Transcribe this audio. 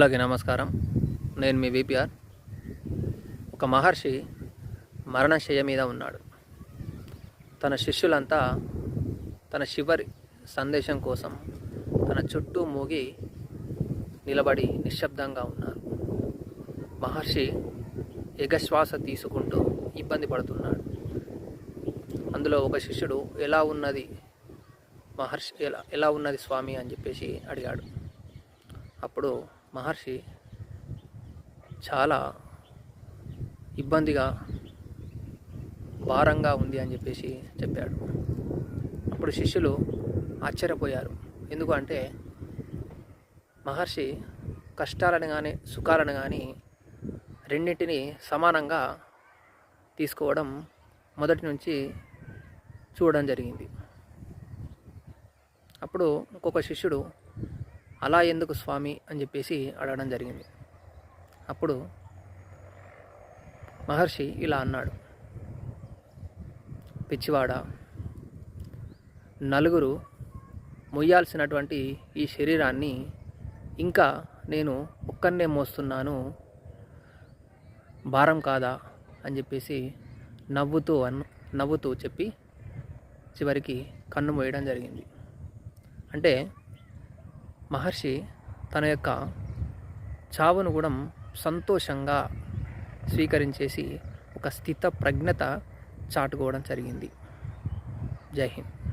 అలాగే నమస్కారం. నేను మీ విపిఆర్. ఒక మహర్షి మరణశయ్య మీద ఉన్నాడు. తన శిష్యులంతా తన శివరి సందేశం కోసం తన చుట్టూ మూగి నిలబడి నిశ్శబ్దంగా ఉన్నారు. మహర్షి ఎగశ్వాస తీసుకుంటూ ఇబ్బంది పడుతున్నాడు. అందులో ఒక శిష్యుడు ఎలా ఉన్నది మహర్షి? ఎలా ఎలా ఉన్నది స్వామి? అని చెప్పేసి అడిగాడు. అప్పుడు మహర్షి చాలా ఇబ్బందిగా భారంగా ఉంది అని చెప్పేసి చెప్పాడు. అప్పుడు శిష్యులు ఆశ్చర్యపోయారు. ఎందుకంటే మహర్షి కష్టాలను కానీ సుఖాలను కానీ రెండింటిని సమానంగా తీసుకోవడం మొదటి నుంచి చూడడం జరిగింది. అప్పుడు ఇంకొక శిష్యుడు అలా ఎందుకు స్వామి అని చెప్పేసి అడగడం జరిగింది. అప్పుడు మహర్షి ఇలా అన్నాడు. పిచ్చివాడ నలుగురు మొయ్యాల్సినటువంటి ఈ శరీరాన్ని ఇంకా నేను ఒక్కనే మోస్తున్నాను. భారం కాదా అని చెప్పేసి నవ్వుతూ అన్ నవ్వుతూ చెప్పి చివరికి కన్ను మోయడం జరిగింది. అంటే మహర్షి తన యొక్క చావును కూడా సంతోషంగా స్వీకరించేసి ఒక స్థిత ప్రజ్ఞత చాటుకోవడం జరిగింది. జై హింద్.